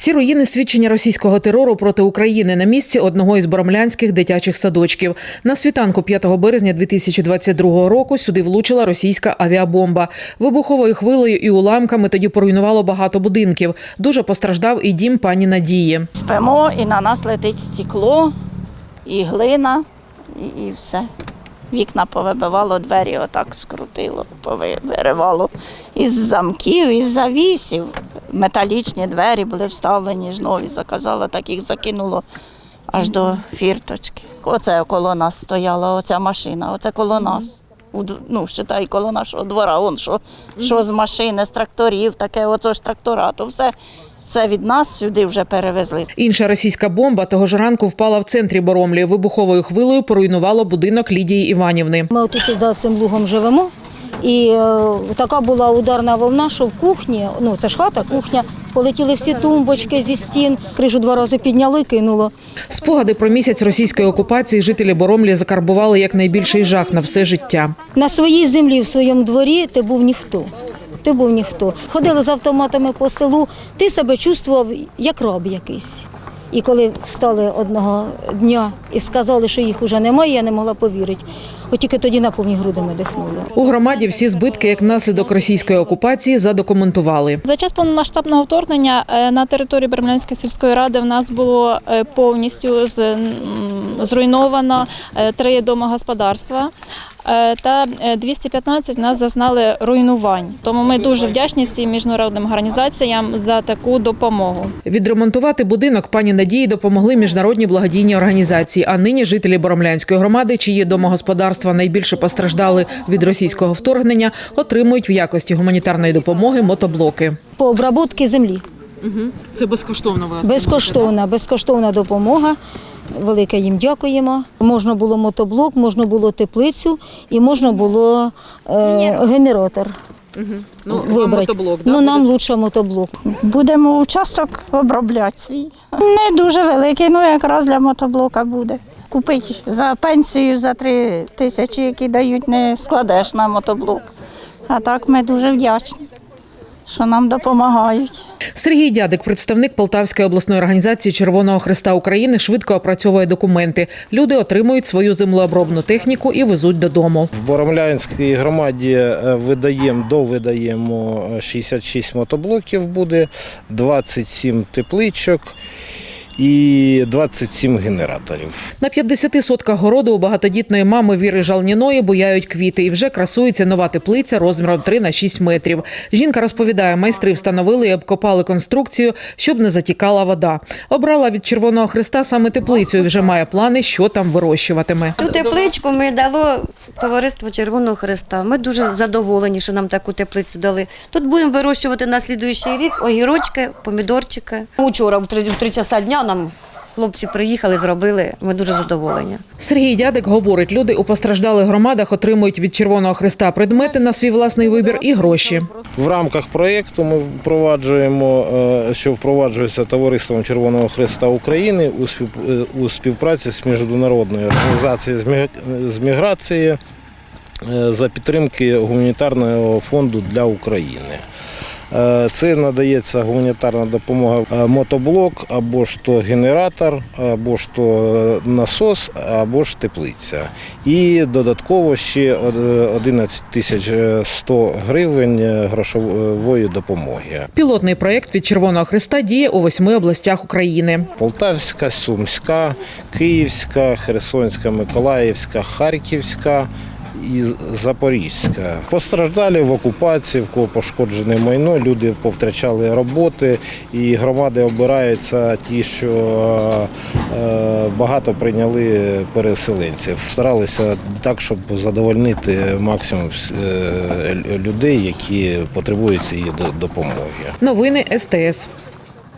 Ці руїни свідчення російського терору проти України на місці одного із боромлянських дитячих садочків. На світанку 5 березня 2022 року сюди влучила російська авіабомба. Вибуховою хвилею і уламками тоді поруйнувало багато будинків. Дуже постраждав і дім пані Надії. Спимо і на нас летить стекло, і глина, і, і все. Вікна повибивало, двері отак скрутило, повиривало із замків, із завісів. Металічні двері були вставлені ж нові, заказала, так їх закинуло аж до фірточки. Оце коло нас стояла, оця машина, оце коло нас. Ну, считай, коло нашого двора, он що, що з машини, з тракторів, таке, оце ж трактора, то все, все від нас сюди вже перевезли. Інша російська бомба того ж ранку впала в центрі Боромлі. Вибуховою хвилею поруйнувало будинок Лідії Іванівни. Ми тут за цим лугом живемо. І е, така була ударна волна, що в кухні, ну це ж хата, кухня, полетіли всі тумбочки зі стін, крижу два рази підняло і кинуло. Спогади про місяць російської окупації жителі Боромлі закарбували як найбільший жах на все життя. На своїй землі, в своєму дворі ти був ніхто. Ти був ніхто. Ходили з автоматами по селу, ти себе чувствував як раб якийсь. І коли встали одного дня і сказали, що їх уже немає, я не могла повірити. От тільки тоді на повні груди ми дихнули. У громаді всі збитки як наслідок російської окупації задокументували. За час повномасштабного вторгнення е, на території Бермлянської сільської ради в нас було е, повністю зруйновано е, три домогосподарства. Е, Та е, 215 нас зазнали руйнувань. Тому ми дуже вдячні всім міжнародним організаціям за таку допомогу. Відремонтувати будинок пані Надії допомогли міжнародні благодійні організації. А нині жителі Боромлянської громади, чиї домогосподарства найбільше постраждали від російського вторгнення, отримують в якості гуманітарної допомоги мотоблоки. По обработці землі. Це безкоштовно. Безкоштовна, безкоштовна допомога. Велике їм дякуємо. Можна було мотоблок, можна було теплицю і можна було е, генератор. Ну, вибрати. ну нам лучше мотоблок. Будемо участок обробляти свій. Не дуже великий, ну якраз для мотоблока буде. Купити за пенсію за три тисячі, які дають, не складеш на мотоблок. А так ми дуже вдячні, що нам допомагають. Сергій Дядик, представник Полтавської обласної організації Червоного Христа України, швидко опрацьовує документи. Люди отримують свою землеобробну техніку і везуть додому. В Боромлянській громаді е, видаємо, довидаємо е, 66 мотоблоків буде, 27 тепличок і 27 генераторів. На 50 сотках городу у багатодітної мами Віри Жалніної буяють квіти, і вже красується нова теплиця розміром 3 на 6 метрів. Жінка розповідає, майстри встановили і обкопали конструкцію, щоб не затікала вода. Обрала від Червоного Христа саме теплицю і вже має плани, що там вирощуватиме. Ту тепличку ми дало товариство Червоного Христа. Ми дуже задоволені, що нам таку теплицю дали. Тут будемо вирощувати на слідуючий рік огірочки, помідорчики. Учора в три, в три часа дня нам хлопці приїхали, зробили. Ми дуже задоволені. Сергій Дядик говорить, люди у постраждалих громадах отримують від Червоного Христа предмети на свій власний вибір і гроші. В рамках проєкту ми впроваджуємо, е, що впроваджується товариством Червоного Христа України у е, співпраці з міжнародною організацією з міг- з міграції е, за підтримки гуманітарного фонду для України. Е, Це надається гуманітарна допомога е, мотоблок або ж то генератор, або ж то е, насос, або ж теплиця. І додатково ще е, 11 тисяч 100 гривень грошової допомоги. Пілотний проєкт від Червоного Христа діє у восьми областях України. Полтавська, Сумська, Київська, Херсонська, Миколаївська, Харківська і Запорізька. Постраждалі в окупації, в кого пошкоджене майно, люди повтрачали роботи, і громади обираються ті, що е, багато прийняли переселенців. Старалися так, щоб задовольнити максимум е, людей, які потребують цієї допомоги. Новини СТС.